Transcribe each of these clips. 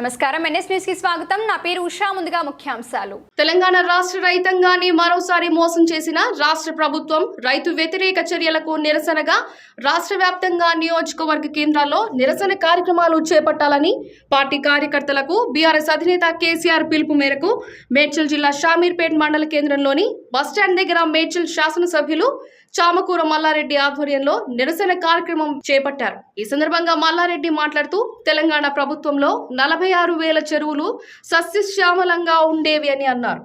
నమస్కారం. ఎన్ఎస్ న్యూస్కి స్వాగతం. నా పేరు ఉషా. ముందుగా ముఖ్యాంశాలు. తెలంగాణ రాష్ట్ర రైతాంగాన్ని మరోసారి మోసం చేసిన రాష్ట్ర ప్రభుత్వం రైతు వ్యతిరేక చర్యలకు నిరసనగా రాష్ట్ర వ్యాప్తంగా నియోజకవర్గ కేంద్రాల్లో నిరసన కార్యక్రమాలు చేపట్టాలని పార్టీ కార్యకర్తలకు బీఆర్ఎస్ అధినేత కేసీఆర్ పిలుపు మేరకు మేడ్చల్ జిల్లా షామీర్పేట్ మండల కేంద్రంలోని బస్టాండ్ దగ్గర మేడ్చల్ శాసనసభ్యులు చామకూర మల్లారెడ్డి ఆధ్వర్యంలో నిరసన కార్యక్రమం చేపట్టారు. ఈ సందర్భంగా మల్లారెడ్డి మాట్లాడుతూ తెలంగాణ ప్రభుత్వంలో నలభై ఆరు వేల చెరువులు సస్యశ్యామలంగా ఉండేవి అని అన్నారు.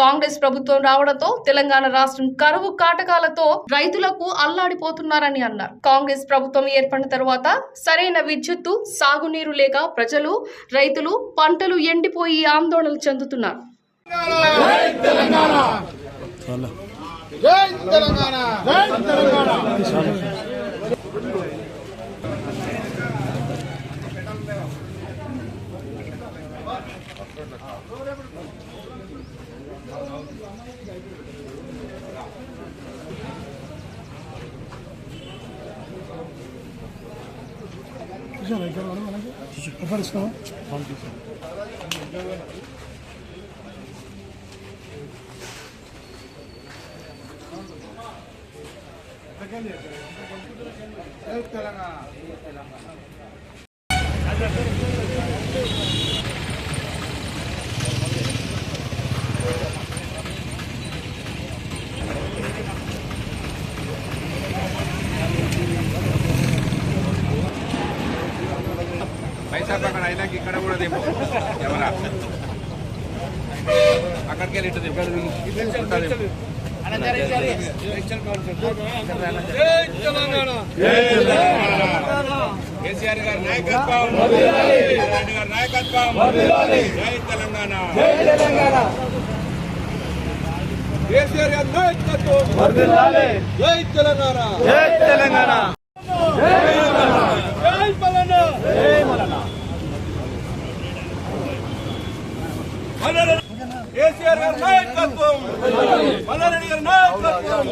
కాంగ్రెస్ ప్రభుత్వం రావడంతో తెలంగాణ రాష్ట్రం కరువు కాటకాలతో రైతులకు అల్లాడిపోతున్నారని అన్నారు. కాంగ్రెస్ ప్రభుత్వం ఏర్పడిన తర్వాత సరైన విద్యుత్తు సాగునీరు లేక ప్రజలు రైతులు పంటలు ఎండిపోయి ఆందోళనలు చెందుతున్నారు. జై తెలంగాణ జై తెలంగాణ జై తెలంగాణ పైసా అయినాక ఇక్కడ కూడా దింపు ఎవరా? అక్కడికి వెళ్ళి ఇటు దింపు. కేసీఆర్ గారి నాయకత్వం రెడ్డి గారి నాయకత్వం జై తెలంగాణ కేసీఆర్ గారి నాయకత్వం జై తెలంగాణ జై తెలంగాణ జై మల్లన్న కేసీఆర్ గారి నాయకత్వం. మల్లారెడ్డి గారి నాయకత్వం.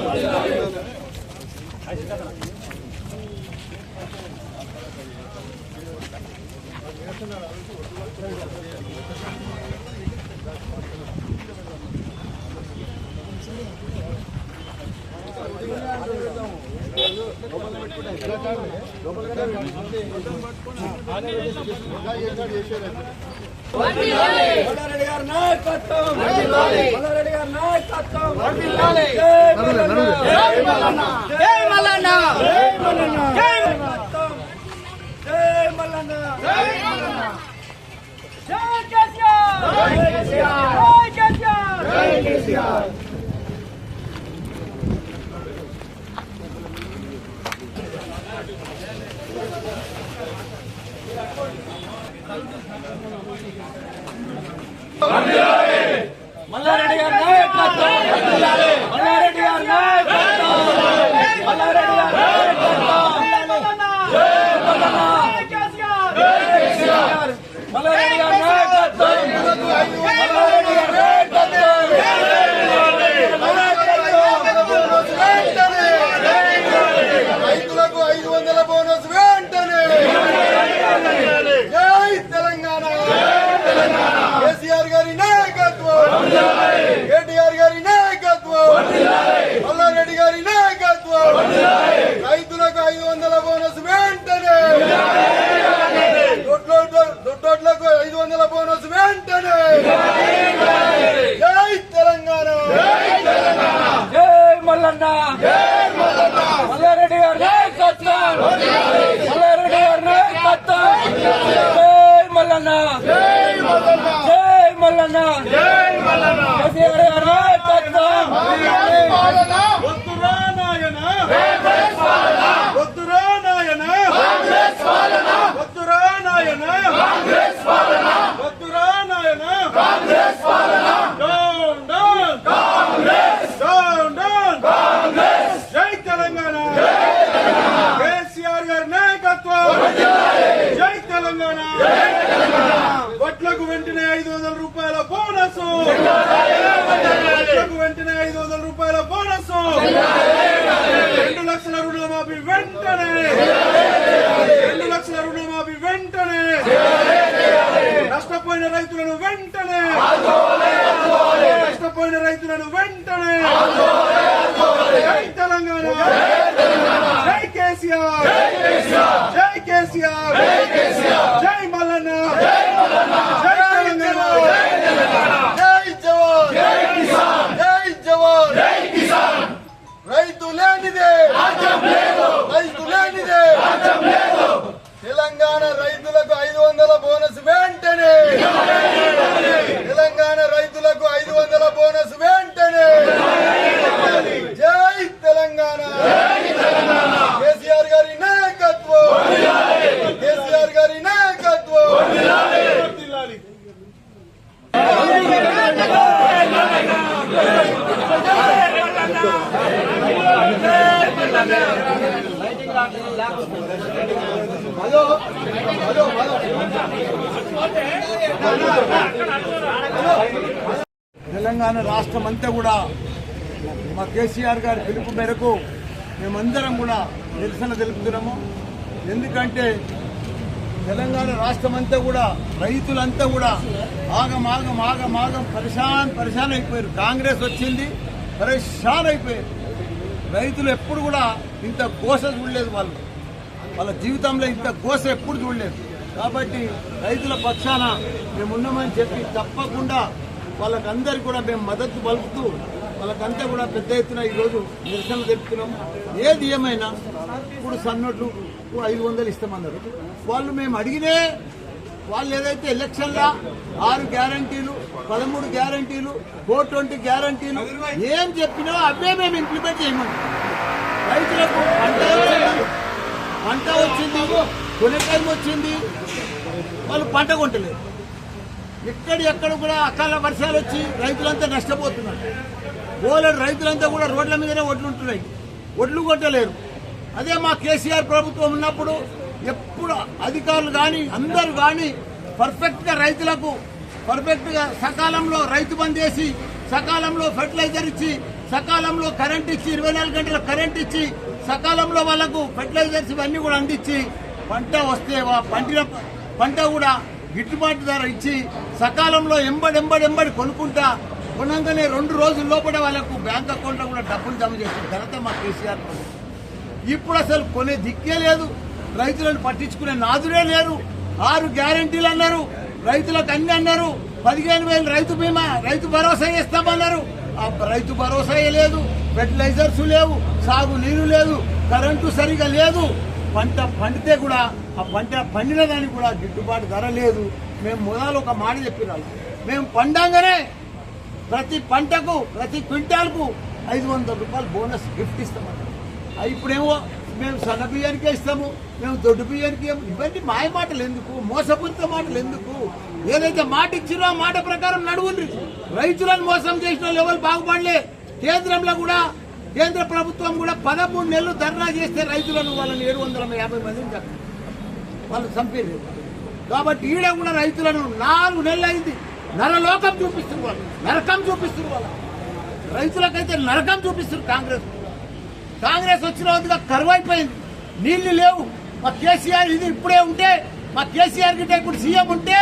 మల్లారెడ్డి గారి నాయకత్వం మల్లారెడ్డి గారి నాయకత్వం జై మల్లన్న జై మల్లన్న జై మల్లన్న జై మల్లన్న జై మల్లన్న జై మల్లన్న జై కేసీఆర్ జై కేసీఆర్ జై కేసీఆర్ జై కేసీఆర్ మల్లారెడ్డి గారి నాయకత్వం మల్లారెడ్డి గారి నాయకత్వం మల్లారెడ్డి గారి నాయకత్వం జై మల్లన్న జై కేసీఆర్ మల్లారెడ్డి గారి నాయకత్వం మల్లారెడ్డి గారి నాయకత్వం రైతులకు ఐదు వందల బోనస్ వెంటనే జై తెలంగాణ కేసీఆర్ గారి నాయకత్వం కేటీఆర్ గారి నాయకత్వం మల్లారెడ్డి గారి నాయకత్వం రైతులకు ఐదు వందల బోనస్ వెంటనే! దొడ్డోట్లకు ఐదు వందల బోనస్ వెంటనే! జై తెలంగాణ! జై మల్లన్న! మల్లారెడ్డి గారు నాయకత్వం మల్లారెడ్డి గారు జై మల్లన్న జై మల్లన్న కేసీఆర్ గారి నాయకత్వం వద్దురా నాయన వద్దురా నాయన వద్దురా నాయన వద్దురా నాయన డౌన్ డౌన్ డౌన్ డౌన్ జై తెలంగాణ కేసీఆర్ గారి నాయకత్వం జై తెలంగాణ వడ్లకు వెంటనే ఐదు వందల రూపాయల బోనస్. వడ్లకు వెంటనే ఐదు వందల రూపాయల బోనస్. రెండు లక్షల రుణమాఫీ వెంటనే. రెండు లక్షల రుణమాఫీ వెంటనే. నష్టపోయిన రైతులను వెంటనే. నష్టపోయిన రైతులను వెంటనే. జై తెలంగాణ. జై కేసీఆర్. జై కేసీఆర్. జై మల్లన్న తెలంగాణ రైతులకు ఐదు వందల బోనస్ వెంటనే తెలంగాణ రైతులకు ఐదు వందల బోనస్ వెంటనే జై తెలంగాణ కేసీఆర్ గారి నాయకత్వం కేసీఆర్ గారి నాయకత్వం తెలంగాణ రాష్ట్రం అంతా కూడా మా కేసీఆర్ గారి పిలుపు మేరకు మేమందరం కూడా నిరసన తెలుపుతున్నాము. ఎందుకంటే తెలంగాణ రాష్ట్రం అంతా కూడా రైతులంతా కూడా ఆగం ఆగం ఆగం ఆగం పరిశాన్ పరిశాన్ అయిపోయారు. కాంగ్రెస్ వచ్చింది పరిశాన్ అయిపోయారు. రైతులు ఎప్పుడు కూడా ఇంత గోస చూడలేదు వాళ్ళు. వాళ్ళ జీవితంలో ఇంత కోస ఎప్పుడు చూడలేదు. కాబట్టి రైతుల పక్షాన మేము ఉన్నామని చెప్పి తప్పకుండా వాళ్ళకందరికీ కూడా మేము మద్దతు పలుకుతూ వాళ్ళకంతా కూడా పెద్ద ఎత్తున ఈరోజు నిరసన తెలుపుతున్నాం. ఏది ఏమైనా ఇప్పుడు సన్నోట్లు ఐదు వందలు ఇస్తామన్నారు. వాళ్ళు మేము అడిగినే వాళ్ళు ఏదైతే ఎలక్షన్లా ఆరు గ్యారంటీలు పదమూడు గ్యారంటీలు ఫోర్ ట్వంటీ గ్యారంటీలు ఏం చెప్పినా అవే మేము ఇంప్లిమెంట్ చేయమని రైతులకు పంట వచ్చింది కొనే టైం వచ్చింది. వాళ్ళు పంట కొంటలేదు ఎక్కడ ఎక్కడ కూడా అకాల వర్షాలు వచ్చి రైతులంతా నష్టపోతున్నారు. ఓలడు రైతులంతా కూడా రోడ్ల మీదనే ఒడ్లు ఉంటున్నాయి. ఒడ్లు కొట్టలేరు. అదే మా కేసీఆర్ ప్రభుత్వం ఉన్నప్పుడు ఎప్పుడు అధికారులు కానీ అందరూ కానీ పర్ఫెక్ట్గా రైతులకు పర్ఫెక్ట్గా సకాలంలో రైతు బంద్ చేసి సకాలంలో ఫెర్టిలైజర్ ఇచ్చి సకాలంలో కరెంట్ ఇచ్చి ఇరవై నాలుగు గంటల కరెంట్ ఇచ్చి సకాలంలో వాళ్ళకు ఫెర్టిలైజర్స్ ఇవన్నీ కూడా అందించి పంట వస్తే వా- పండిన పంట కూడా గిట్టుబాటు ధర ఇచ్చి సకాలంలో ఎంబడి ఎంబడి ఎంబడి కొనుక్కుంటా కొనంగానే రెండు రోజుల లోపల వాళ్ళకు బ్యాంక్ అకౌంట్లో కూడా డబ్బులు జమ చేసిన ఘనత మా కేసీఆర్ ఇప్పుడు అసలు కొనే దిక్కే లేదు. రైతులను పట్టించుకునే నాదుడే లేరు. ఆరు గ్యారంటీలు అన్నారు. రైతులకు అన్ని అన్నారు. పదిహేను వేలు రైతు బీమా రైతు భరోసా ఇస్తామన్నారు. ఆ రైతు భరోసా లేదు. ఫెర్టిలైజర్స్ లేవు సాగు నీరు లేదు కరెంటు సరిగా లేదు. పంట పండితే కూడా ఆ పంట పండిన దానికి కూడా గిట్టుబాటు ధర లేదు. మేము మొదలు ఒక మాట చెప్పినాము మేము పండంగానే ప్రతి పంటకు ప్రతి క్వింటాల్కు ఐదు వందల రూపాయలు బోనస్ గిఫ్ట్ ఇస్తామన్నారు ఇప్పుడేమో మేము సన్న బియ్యానికే ఇస్తాము మేము దొడ్డు బియ్యానికి ఇవన్నీ మాయ మాటలు ఎందుకు? మోసపూరిత మాటలు ఎందుకు? ఏదైతే మాట ఇచ్చిరో ఆ మాట ప్రకారం నడువుంది రైతులను మోసం చేసిన వాళ్ళు ఎవరు బాగుపడలే. కేంద్రంలో కూడా కేంద్ర ప్రభుత్వం కూడా పదమూడు నెలలు ధర్నా చేస్తే రైతులను వాళ్ళని ఏడు వందల యాభై మందిని వాళ్ళు చంపేది కాబట్టి ఈడ కూడా రైతులను నాలుగు నెలలు అయింది. నరలోకం చూపిస్తుంది వాళ్ళు. నరకం చూపిస్తుంది వాళ్ళు. రైతులకైతే నరకం చూపిస్తుంది కాంగ్రెస్. కాంగ్రెస్ వచ్చిన రోజుగా కరువు అయిపోయింది. నీళ్ళు లేవు. మా కేసీఆర్ ఇది ఇప్పుడే ఉంటే మా కేసీఆర్ గిట్ట ఇప్పుడు సీఎం ఉంటే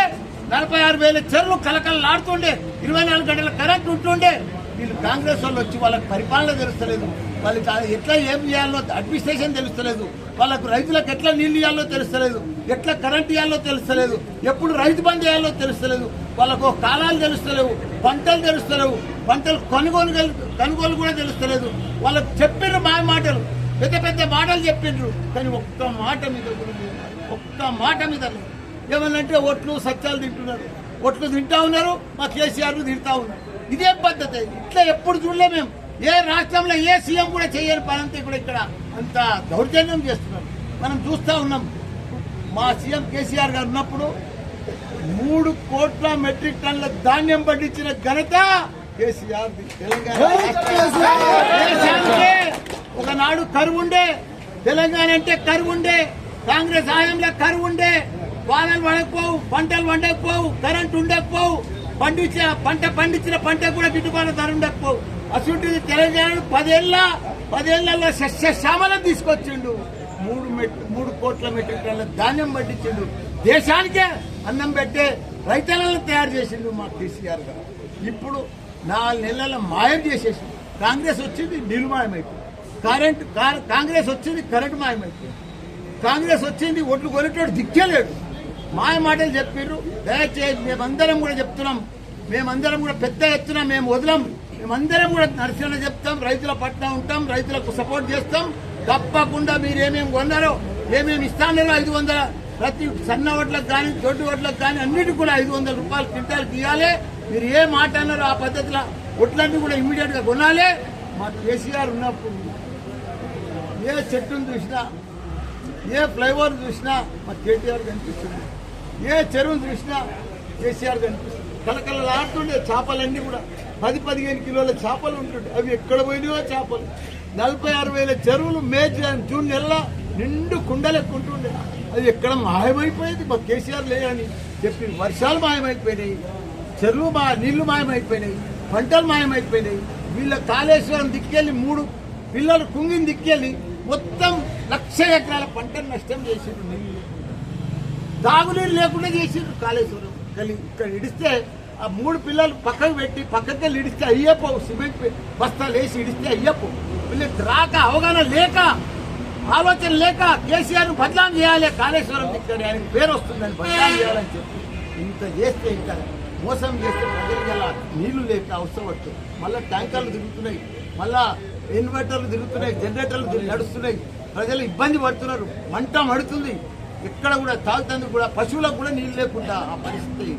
నలభై ఆరు వేల చెరువులు కలకలలాడుతుండే ఇరవై నాలుగు గంటల కరెంట్ ఉంటుండే. వీళ్ళు కాంగ్రెస్ వాళ్ళు వచ్చి వాళ్ళకి పరిపాలన తెలుస్తలేదు. వాళ్ళకి ఎట్లా ఏం చేయాలో అడ్మినిస్ట్రేషన్ తెలుస్తలేదు. వాళ్ళకు రైతులకు ఎట్లా నీళ్ళు ఇవ్వాలో తెలుస్తలేదు. ఎట్లా కరెంట్ ఇవ్వాలో తెలుస్తలేదు. ఎప్పుడు రైతు బంద్ చేయాలో తెలుస్తలేదు. వాళ్ళకు కాలాలు తెలుస్తలేవు పంటలు తెలుస్తలేవు పంటలు కొనుగోలు కొనుగోలు కూడా తెలుస్తలేదు. వాళ్ళకు చెప్పిన మా మాటలు. పెద్ద పెద్ద మాటలు చెప్పిండ్రు కానీ ఒక్క మాట మీద ఒక్క మాట మీద ఏమన్నంటే ఒట్లు సత్యాలు తింటున్నారు. ఒట్లు తింటా ఉన్నారు మా కేసీఆర్ తింటా ఉన్నారు. ఇదేం పద్ధతి. ఇట్లా ఎప్పుడు చూడలే మేము. ఏ రాష్ట్రంలో ఏ సీఎం కూడా చేయని పని అంతా కూడా ఇక్కడ అంత దౌర్జన్యం చేస్తున్నారు. మనం చూస్తా ఉన్నాం. మా సీఎం కేసీఆర్ గారు ఉన్నప్పుడు మూడు కోట్ల మెట్రిక్ టన్నుల ధాన్యం పండించిన ఘనత కేసీఆర్ తెలంగాణ ఒకనాడు కరువు ఉండే తెలంగాణ అంటే కరువు ఉండే కాంగ్రెస్ హయాంలో కరువు ఉండే వానలు పడకపోవు పంటలు పండకపోవు కరెంట్ ఉండకపోవు పండించిన పంట పండించిన పంట కూడా గిట్టుబాటు ధర ఉండకపోవు. అసలు తెలంగాణ పదేళ్ళ పదేళ్ళలో సస్యశ్యామలం తీసుకొచ్చిండు. మూడు మూడు కోట్ల మెట్రిక్ టన్నుల ధాన్యం పట్టించిండు దేశానికే అన్నం పెట్టే రైతులను తయారు చేసిండు మా కేసీఆర్ గారు. ఇప్పుడు నాలుగు నెలల మాయం చేసేసి కాంగ్రెస్ వచ్చింది నిర్మాయమైపోయింది. కరెంట్ కా- కాంగ్రెస్ వచ్చింది కరెంట్ మాయమైపోయింది. కాంగ్రెస్ వచ్చింది ఒట్లు కొనేటోడు దిక్కేలేడు మాయ మాటలు చెప్పారు దయచేసి మేమందరం కూడా చెప్తున్నాం. మేమందరం కూడా పెద్ద ఎత్తున మేము వదలం. మేమందరం కూడా నరసన చెప్తాం. రైతుల పట్ల ఉంటాం. రైతులకు సపోర్ట్ చేస్తాం. తప్పకుండా మీరు ఏమేమి కొన్నారో ఏమేమి ఇస్తానో ఐదు వందల ప్రతి సన్న ఓట్లకు కానీ దొడ్డు ఓట్లకు కానీ అన్నిటికి కూడా ఐదు వందల రూపాయలు క్వింటాల్ తీయాలి మీరు ఏ మాట అన్నారో ఆ పద్ధతిలో ఒట్లన్నీ కూడా ఇమ్మీడియట్గా కొనాలి. మా కేసీఆర్ ఉన్నప్పుడు ఏ చెట్టును చూసినా ఏ ఫ్లైఓవర్ చూసినా మా కేటీఆర్ కనిపిస్తుంది. ఏ చెరువును చూసినా కేసీఆర్ కనిపిస్తుంది. కలకలలాడుతుండే చేపలన్నీ కూడా. పది పదిహేను కిలోల చేపలు ఉంటుండే. అవి ఎక్కడ పోయినాయో చేపలు. నలభై ఆరు వేల చెరువులు మే జూన్ జూన్ నెలలో నిండు కుండలెక్కుంటుండే. అది ఎక్కడ మాయమైపోయేది? మా కేసీఆర్ లేదని చెప్పి వర్షాలు మాయమైపోయినాయి. చెరువు మా నీళ్ళు మాయమైపోయినాయి. పంటలు మాయమైపోయినాయి. వీళ్ళ కాళేశ్వరం దిక్కెళ్ళి మూడు పిల్లలు కుంగిని దిక్కెళ్ళి మొత్తం లక్ష ఎకరాల పంటను నష్టం చేసిండ్రు నీళ్ళు తాగునీరు లేకుండా చేసిండ్రు. కాళేశ్వరం కలిగి ఇక్కడ ఇడిస్తే ఆ మూడు పిల్లలు పక్కకు పెట్టి పక్కకి వెళ్ళి ఇడిస్తే అయ్యప్ప సిమెంట్ బస్తాలు వేసి ఇడిస్తే అయ్యప్ప. వీళ్ళకి రాక అవగాహన లేక ఆలోచన లేక కేసీఆర్ బదనాం చేయాలి కాళేశ్వరం ఇక్కడ ఆయనకు పేరు వస్తుందని బదనాం చేయాలని చెప్పి ఇంత చేస్తే ఇంకా మోసం చేస్తే ప్రజలకి అలా నీళ్ళు లేక అవసరం పడుతుంది మళ్ళీ ట్యాంకర్లు తిరుగుతున్నాయి మళ్ళా ఇన్వర్టర్లు తిరుగుతున్నాయి జనరేటర్లు నడుస్తున్నాయి. ప్రజలు ఇబ్బంది పడుతున్నారు మంట మడుతుంది. ఎక్కడ కూడా తాగుతందుకు కూడా పశువులకు కూడా నీళ్ళు లేకుండా ఆ పరిస్థితి.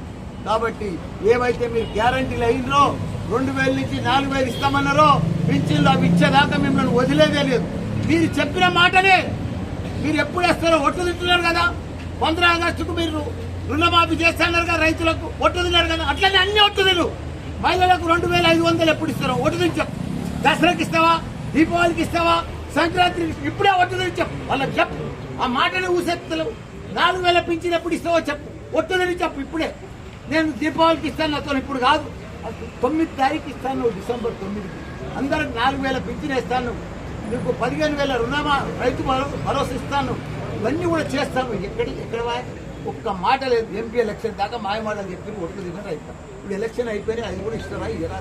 కాబట్టి ఏవైతే మీరు గ్యారంటీలు అయినరో రెండు వేల నుంచి నాలుగు వేలు ఇస్తామన్నారో పింఛన్లు అవి ఇచ్చేదాకా మిమ్మల్ని వదిలేదే లేదు. మీరు చెప్పిన మాటనే మీరు ఎప్పుడు వేస్తారో ఒట్టు తింటున్నారు కదా. పంద్ర ఆగస్టుకు మీరు రుణమాఫీ చేస్తున్నారు కదా రైతులకు ఒట్టు తిన్నారు కదా. అట్లనే అన్ని ఒట్టు తిను. మహిళలకు రెండు వేల ఐదు వందలు ఎప్పుడు ఇస్తారో ఒట్టు తిని దసరాకి ఇస్తావా? దీపావళికి ఇస్తావా? సంక్రాంతికి ఇప్పుడే ఒట్టు తిని చెప్పు వాళ్ళకి చెప్పు. ఆ మాటలు ఊసెత్తలేవు నాలుగు వేల పెంచినప్పుడు ఇస్తావో చెప్పు. ఒట్టు చెప్పు ఇప్పుడే. నేను దీపావళికి ఇస్తాను నాతో ఇప్పుడు కాదు. తొమ్మిది తారీఖు ఇస్తాను డిసెంబర్ తొమ్మిదికి అందరికి నాలుగు వేల పెంచిన ఇస్తాను. నీకు పదిహేను వేల రుణమా రైతు భరోసా ఇస్తాను. ఇవన్నీ కూడా చేస్తాను. ఎక్కడ ఎక్కడ ఒక్క మాట లేదు. ఎంపీ ఎలక్షన్ దాకా మాయమాటలు చెప్పి ఒట్టు దిగిన రైతు. ఇప్పుడు ఎలక్షన్ అయిపోయినాయి అది కూడా ఇస్తారా? ఇరా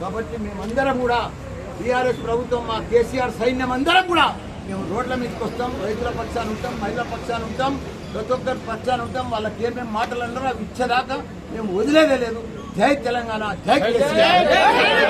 కాబట్టి మేమందరం కూడా టీఆర్ఎస్ ప్రభుత్వం మా కేసీఆర్ సైన్యం అందరం కూడా మేము రోడ్ల మీదకి వస్తాం రైతుల పక్షాన్ని ఉంటాం మహిళల పక్షాన్ని ఉంటాం ప్రతి ఒక్కరి పక్షాన్ని ఉంటాం వాళ్ళకి ఏమేమి మాటలు అన్నారో అవి ఇచ్చేదాకా మేము వదిలేదే లేదు జై తెలంగాణ జై